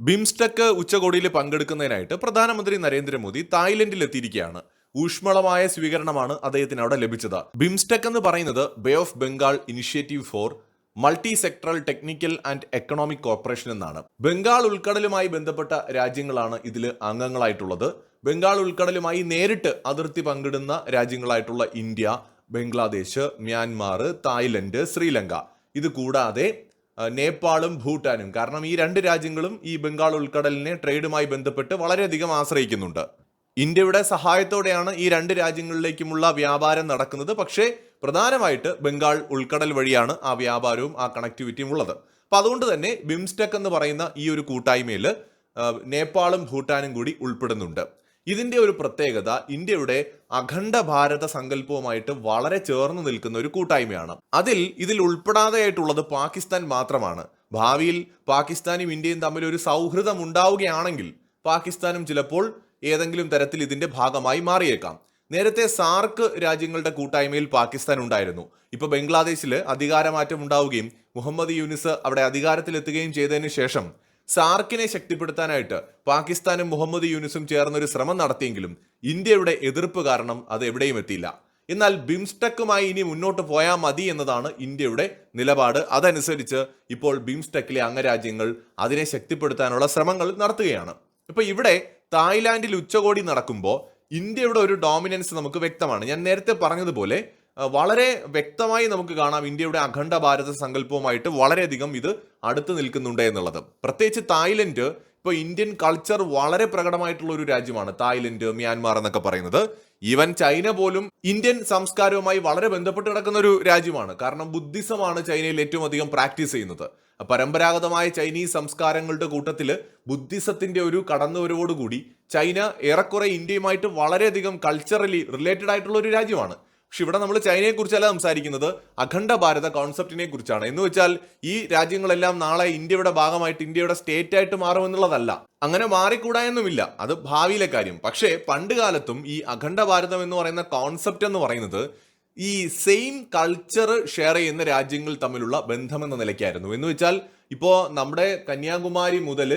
BIMSTEC ഉച്ചകോടിയിൽ പങ്കെടുക്കുന്നതിനായിട്ട് പ്രധാനമന്ത്രി നരേന്ദ്രമോദി തായ്ലൻഡിൽ എത്തിയിരിക്കുകയാണ് ഊഷ്മളമായ സ്വീകരണമാണ് അദ്ദേഹത്തിന് അവിടെ ലഭിച്ചത്. ബിംസ്റ്റെക് എന്ന് പറയുന്നത് bay of Bengal initiative for multi sectoral technical and economic corporation എന്നാണ്. ബംഗാൾ ഉൾക്കടലുമായി ബന്ധപ്പെട്ട രാജ്യങ്ങളാണ് ഇതിൽ അംഗങ്ങളായിട്ടുള്ളത്. ബംഗാൾ ഉൾക്കടലുമായി നേരിട്ട് അതിർത്തി പങ്കിടുന്ന രാജ്യങ്ങളായിട്ടുള്ള India Bangladesh Myanmar Thailand Sri Lanka. ഇത് കൂടാതെ നേപ്പാളും ഭൂട്ടാനും. കാരണം ഈ രണ്ട് രാജ്യങ്ങളും ഈ ബംഗാൾ ഉൾക്കടലിനെ ട്രേഡുമായി ബന്ധപ്പെട്ട് വളരെയധികം ആശ്രയിക്കുന്നുണ്ട്. ഇന്ത്യയുടെ സഹായത്തോടെയാണ് ഈ രണ്ട് രാജ്യങ്ങളിലേക്കുമുള്ള വ്യാപാരം നടക്കുന്നത്. പക്ഷേ പ്രധാനമായിട്ട് ബംഗാൾ ഉൾക്കടൽ വഴിയാണ് ആ വ്യാപാരവും ആ കണക്ടിവിറ്റിയും ഉള്ളത്. അപ്പൊ അതുകൊണ്ട് തന്നെ ബിംസ്റ്റെക് എന്ന് പറയുന്ന ഈ ഒരു കൂട്ടായ്മയിൽ നേപ്പാളും ഭൂട്ടാനും കൂടി ഉൾപ്പെടുന്നുണ്ട്. ഇതിന്റെ ഒരു പ്രത്യേകത ഇന്ത്യയുടെ അഖണ്ഡ ഭാരത സങ്കല്പവുമായിട്ട് വളരെ ചേർന്ന് നിൽക്കുന്ന ഒരു കൂട്ടായ്മയാണ്. അതിൽ ഇതിൽ ഉൾപ്പെടാതെയായിട്ടുള്ളത് പാകിസ്ഥാൻ മാത്രമാണ്. ഭാവിയിൽ പാകിസ്ഥാനും ഇന്ത്യയും തമ്മിൽ ഒരു സൗഹൃദം ഉണ്ടാവുകയാണെങ്കിൽ പാകിസ്ഥാനും ചിലപ്പോൾ ഏതെങ്കിലും തരത്തിൽ ഇതിന്റെ ഭാഗമായി മാറിയേക്കാം. നേരത്തെ സാർക്ക് രാജ്യങ്ങളുടെ കൂട്ടായ്മയിൽ പാകിസ്ഥാൻ ഉണ്ടായിരുന്നു. ഇപ്പൊ ബംഗ്ലാദേശിൽ അധികാരമാറ്റം ഉണ്ടാവുകയും മുഹമ്മദ് യൂനിസ് അവിടെ അധികാരത്തിലെത്തുകയും ചെയ്തതിനു ശേഷം സാർക്കിനെ ശക്തിപ്പെടുത്താനായിട്ട് പാകിസ്ഥാനും മുഹമ്മദ് യൂനിസും ചേർന്നൊരു ശ്രമം നടത്തിയെങ്കിലും ഇന്ത്യയുടെ എതിർപ്പ് കാരണം അത് എവിടെയും എത്തിയില്ല. എന്നാൽ ബിംസ്റ്റെക്കുമായി ഇനി മുന്നോട്ട് പോയാൽ മതി എന്നതാണ് ഇന്ത്യയുടെ നിലപാട്. അതനുസരിച്ച് ഇപ്പോൾ ബിംസ്റ്റെക്കിലെ അംഗരാജ്യങ്ങൾ അതിനെ ശക്തിപ്പെടുത്താനുള്ള ശ്രമങ്ങൾ നടത്തുകയാണ്. ഇപ്പൊ ഇവിടെ തായ്ലാന്റിൽ ഉച്ചകോടി നടക്കുമ്പോൾ ഇന്ത്യയുടെ ഒരു ഡോമിനൻസ് നമുക്ക് വ്യക്തമാണ്. ഞാൻ നേരത്തെ പറഞ്ഞതുപോലെ വളരെ വ്യക്തമായി നമുക്ക് കാണാം ഇന്ത്യയുടെ അഖണ്ഡ ഭാരത സങ്കല്പവുമായിട്ട് വളരെയധികം ഇത് അടുത്ത് നിൽക്കുന്നുണ്ട് എന്നുള്ളത്. പ്രത്യേകിച്ച് തായ്ലൻഡ് ഇപ്പോൾ ഇന്ത്യൻ കൾച്ചർ വളരെ പ്രകടമായിട്ടുള്ള ഒരു രാജ്യമാണ്. തായ്ലൻഡ് മ്യാൻമാർ എന്നൊക്കെ പറയുന്നത്. ഈവൻ ചൈന പോലും ഇന്ത്യൻ സംസ്കാരവുമായി വളരെ ബന്ധപ്പെട്ട് കിടക്കുന്ന ഒരു രാജ്യമാണ്. കാരണം ബുദ്ധിസമാണ് ചൈനയിൽ ഏറ്റവും അധികം പ്രാക്ടീസ് ചെയ്യുന്നത്. പരമ്പരാഗതമായ ചൈനീസ് സംസ്കാരങ്ങളുടെ കൂട്ടത്തിൽ ബുദ്ധിസത്തിന്റെ ഒരു കടന്നുവരവോടുകൂടി ചൈന ഏറെക്കുറെ ഇന്ത്യയുമായിട്ട് വളരെയധികം കൾച്ചറലി റിലേറ്റഡ് ആയിട്ടുള്ള ഒരു രാജ്യമാണ്. പക്ഷെ ഇവിടെ നമ്മൾ ചൈനയെ കുറിച്ചല്ല സംസാരിക്കുന്നത്. അഖണ്ഡ ഭാരത കോൺസെപ്റ്റിനെ കുറിച്ചാണ്. എന്ന് വെച്ചാൽ ഈ രാജ്യങ്ങളെല്ലാം നാളെ ഇന്ത്യയുടെ ഭാഗമായിട്ട് ഇന്ത്യയുടെ സ്റ്റേറ്റ് ആയിട്ട് മാറുമെന്നുള്ളതല്ല അങ്ങനെ മാറിക്കൂടാ എന്നുമില്ല അത് ഭാവിയിലെ കാര്യം. പക്ഷേ പണ്ട് കാലത്തും ഈ അഖണ്ഡ ഭാരതം എന്ന് പറയുന്ന കോൺസെപ്റ്റ് എന്ന് പറയുന്നത് ഈ സെയിം കൾച്ചർ ഷെയർ ചെയ്യുന്ന രാജ്യങ്ങൾ തമ്മിലുള്ള ബന്ധം എന്ന നിലയ്ക്കായിരുന്നു. എന്ന് വെച്ചാൽ ഇപ്പോൾ നമ്മുടെ കന്യാകുമാരി മുതൽ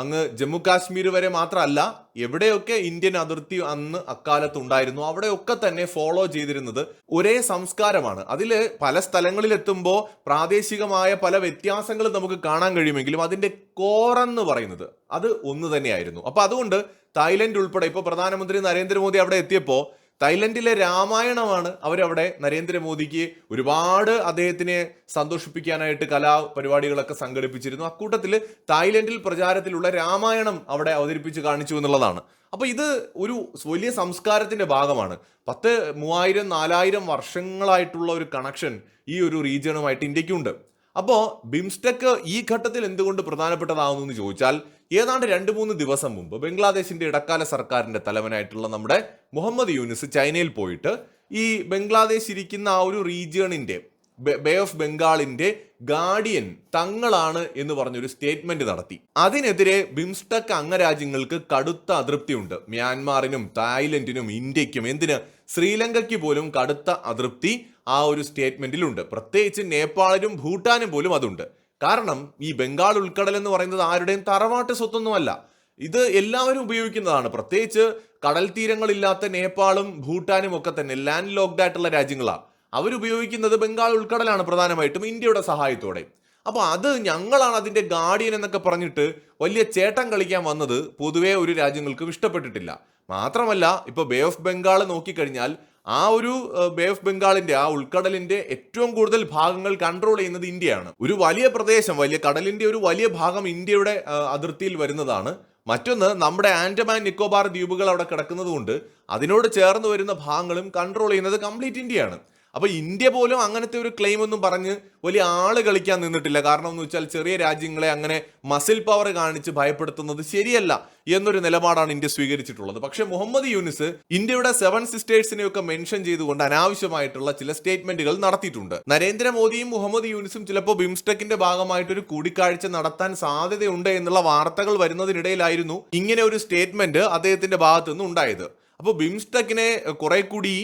അങ്ങ് ജമ്മു കാശ്മീർ വരെ മാത്രമല്ല എവിടെയൊക്കെ ഇന്ത്യൻ അതിർത്തി അന്ന് അക്കാലത്ത് ഉണ്ടായിരുന്നു അവിടെയൊക്കെ തന്നെ ഫോളോ ചെയ്തിരുന്നത് ഒരേ സംസ്കാരമാണ്. അതിൽ പല സ്ഥലങ്ങളിലെത്തുമ്പോൾ പ്രാദേശികമായ പല വ്യത്യാസങ്ങളും നമുക്ക് കാണാൻ കഴിയുമെങ്കിലും അതിന്റെ കോറെന്ന് പറയുന്നത് അത് ഒന്ന് തന്നെയായിരുന്നു. അപ്പൊ അതുകൊണ്ട് തായ്ലൻഡ് ഉൾപ്പെടെ ഇപ്പോൾ പ്രധാനമന്ത്രി നരേന്ദ്രമോദി അവിടെ എത്തിയപ്പോൾ തായ്ലൻഡിലെ രാമായണമാണ് അവരവിടെ നരേന്ദ്രമോദിക്ക് ഒരുപാട് അദ്ദേഹത്തിനെ സന്തോഷിപ്പിക്കാനായിട്ട് കലാപരിപാടികളൊക്കെ സംഘടിപ്പിച്ചിരുന്നു. അക്കൂട്ടത്തിൽ തായ്ലൻഡിൽ പ്രചാരത്തിലുള്ള രാമായണം അവിടെ അവതരിപ്പിച്ച് കാണിച്ചു എന്നുള്ളതാണ്. അപ്പോൾ ഇത് ഒരു വലിയ സംസ്കാരത്തിന്റെ ഭാഗമാണ്. പത്ത് മൂവായിരം നാലായിരം വർഷങ്ങളായിട്ടുള്ള ഒരു കണക്ഷൻ ഈ ഒരു റീജിയണുമായിട്ട് ഇന്ത്യക്കുണ്ട്. അപ്പോൾ ബിംസ്റ്റെക്ക് ഈ ഘട്ടത്തിൽ എന്തുകൊണ്ട് പ്രധാനപ്പെട്ടതാവുന്നു എന്ന് ചോദിച്ചാൽ ഏതാണ്ട് രണ്ട് മൂന്ന് ദിവസം മുമ്പ് ബംഗ്ലാദേശിന്റെ ഇടക്കാല സർക്കാരിന്റെ തലവനായിട്ടുള്ള നമ്മുടെ മുഹമ്മദ് യൂനിസ് ചൈനയിൽ പോയിട്ട് ഈ ബംഗ്ലാദേശ് ഇരിക്കുന്ന ആ ഒരു റീജിയണിന്റെ ബെ- ഓഫ് ബംഗാളിന്റെ ഗാർഡിയൻ തങ്ങളാണ് എന്ന് പറഞ്ഞൊരു സ്റ്റേറ്റ്മെന്റ് നടത്തി. അതിനെതിരെ ബിംസ്റ്റെക് അംഗരാജ്യങ്ങൾക്ക് കടുത്ത അതൃപ്തിയുണ്ട്. മ്യാൻമാറിനും തായ്ലൻഡിനും ഇന്ത്യക്കും എന്തിന് ശ്രീലങ്കയ്ക്ക് പോലും കടുത്ത അതൃപ്തി ആ ഒരു സ്റ്റേറ്റ്മെന്റിലുണ്ട് പ്രത്യേകിച്ച് നേപ്പാളിനും ഭൂട്ടാനും പോലും അതുണ്ട്. കാരണം ഈ ബംഗാൾ ഉൾക്കടൽ എന്ന് പറയുന്നത് ആരുടെയും തറവാട്ട് സ്വത്തൊന്നുമല്ല. ഇത് എല്ലാവരും ഉപയോഗിക്കുന്നതാണ്. പ്രത്യേകിച്ച് കടൽ തീരങ്ങളില്ലാത്ത നേപ്പാളും ഭൂട്ടാനും ഒക്കെ തന്നെ ലാൻഡ് ലോക്ക്ഡ് ആയിട്ടുള്ള രാജ്യങ്ങളാണ് അവരുപയോഗിക്കുന്നത് ബംഗാൾ ഉൾക്കടലാണ് പ്രധാനമായിട്ടും ഇന്ത്യയുടെ സഹായത്തോടെ. അപ്പോൾ അത് ഞങ്ങളാണ് അതിന്റെ ഗാർഡിയൻ എന്നൊക്കെ പറഞ്ഞിട്ട് വലിയ ചേട്ടം കളിക്കാൻ വന്നത് പൊതുവേ ഒരു രാജ്യങ്ങൾക്കും ഇഷ്ടപ്പെട്ടിട്ടില്ല. മാത്രമല്ല ഇപ്പോൾ ബേ ഓഫ് ബംഗാൾ നോക്കിക്കഴിഞ്ഞാൽ ആ ഒരു ബേ ഓഫ് ബംഗാളിന്റെ ആ ഉൾക്കടലിന്റെ ഏറ്റവും കൂടുതൽ ഭാഗങ്ങൾ കൺട്രോൾ ചെയ്യുന്നത് ഇന്ത്യയാണ്. ഒരു വലിയ പ്രദേശം വലിയ കടലിന്റെ ഒരു വലിയ ഭാഗം ഇന്ത്യയുടെ അതിർത്തിയിൽ വരുന്നതാണ്. മറ്റൊന്ന് നമ്മുടെ ആൻഡമാൻ നിക്കോബാർ ദ്വീപുകൾ അവിടെ കിടക്കുന്നതുകൊണ്ട് അതിനോട് ചേർന്ന് വരുന്ന ഭാഗങ്ങളും കൺട്രോൾ ചെയ്യുന്നത് കംപ്ലീറ്റ് ഇന്ത്യയാണ്. അപ്പൊ ഇന്ത്യ പോലും അങ്ങനത്തെ ഒരു ക്ലെയിം ഒന്നും പറഞ്ഞ് വലിയ ആൾ കളിക്കാൻ നിന്നിട്ടില്ല. കാരണം എന്ന് വെച്ചാൽ ചെറിയ രാജ്യങ്ങളെ അങ്ങനെ മസിൽ പവർ കാണിച്ച് ഭയപ്പെടുത്തുന്നത് ശരിയല്ല എന്നൊരു നിലപാടാണ് ഇന്ത്യ സ്വീകരിച്ചിട്ടുള്ളത്. പക്ഷെ മുഹമ്മദ് യൂനിസ് ഇന്ത്യയുടെ സെവൻ സിസ്റ്റേഴ്സിനെയൊക്കെ മെൻഷൻ ചെയ്തുകൊണ്ട് അനാവശ്യമായിട്ടുള്ള ചില സ്റ്റേറ്റ്മെന്റുകൾ നടത്തിയിട്ടുണ്ട്. നരേന്ദ്രമോദിയും മുഹമ്മദ് യൂനിസും ചിലപ്പോൾ ബിംസ്റ്റെക്കിന്റെ ഭാഗമായിട്ട് ഒരു കൂടിക്കാഴ്ച നടത്താൻ സാധ്യതയുണ്ട് എന്നുള്ള വാർത്തകൾ വരുന്നതിനിടയിലായിരുന്നു ഇങ്ങനെ ഒരു സ്റ്റേറ്റ്മെന്റ് അദ്ദേഹത്തിന്റെ ഭാഗത്തുനിന്ന് ഉണ്ടായത്. അപ്പോൾ ബിംസ്റ്റെക്കിനെ കുറെ കൂടി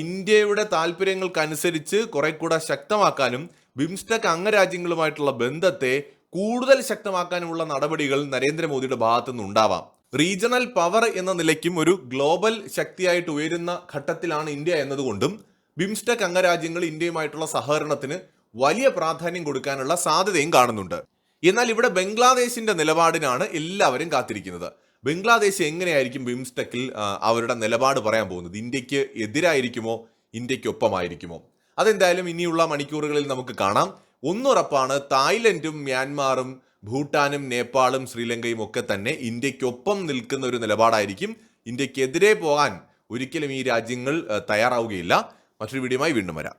ഇന്ത്യയുടെ താല്പര്യങ്ങൾക്കനുസരിച്ച് കുറെ കൂടെ ശക്തമാക്കാനും ബിംസ്റ്റെക് അംഗരാജ്യങ്ങളുമായിട്ടുള്ള ബന്ധത്തെ കൂടുതൽ ശക്തമാക്കാനുമുള്ള നടപടികൾ നരേന്ദ്രമോദിയുടെ ഭാഗത്തു നിന്നുണ്ടാവാം റീജിയണൽ പവർ എന്ന നിലയ്ക്കും ഒരു ഗ്ലോബൽ ശക്തിയായിട്ട് ഉയരുന്ന ഘട്ടത്തിലാണ് ഇന്ത്യ എന്നതുകൊണ്ടും ബിംസ്റ്റെക് അംഗരാജ്യങ്ങൾ ഇന്ത്യയുമായിട്ടുള്ള സഹകരണത്തിന് വലിയ പ്രാധാന്യം കൊടുക്കാനുള്ള സാധ്യതയും കാണുന്നുണ്ട്. എന്നാൽ ഇവിടെ ബംഗ്ലാദേശിന്റെ നിലപാടിനാണ് എല്ലാവരും കാത്തിരിക്കുന്നത്. ബംഗ്ലാദേശ് എങ്ങനെയായിരിക്കും ബിംസ്റ്റെക്കിൽ അവരുടെ നിലപാട് പറയാൻ പോകുന്നത്? ഇന്ത്യയ്ക്ക് എതിരായിരിക്കുമോ? ഇന്ത്യക്കൊപ്പമായിരിക്കുമോ അതെന്തായാലും ഇനിയുള്ള മണിക്കൂറുകളിൽ നമുക്ക് കാണാം. ഒന്നുറപ്പാണ് തായ്ലൻഡും മ്യാൻമാറും ഭൂട്ടാനും നേപ്പാളും ശ്രീലങ്കയും ഒക്കെ തന്നെ ഇന്ത്യക്കൊപ്പം നിൽക്കുന്ന ഒരു നിലപാടായിരിക്കും. ഇന്ത്യക്കെതിരെ പോകാൻ ഒരിക്കലും ഈ രാജ്യങ്ങൾ തയ്യാറാവുകയില്ല. മറ്റൊരു വീഡിയോയുമായി വീണ്ടും വരാം.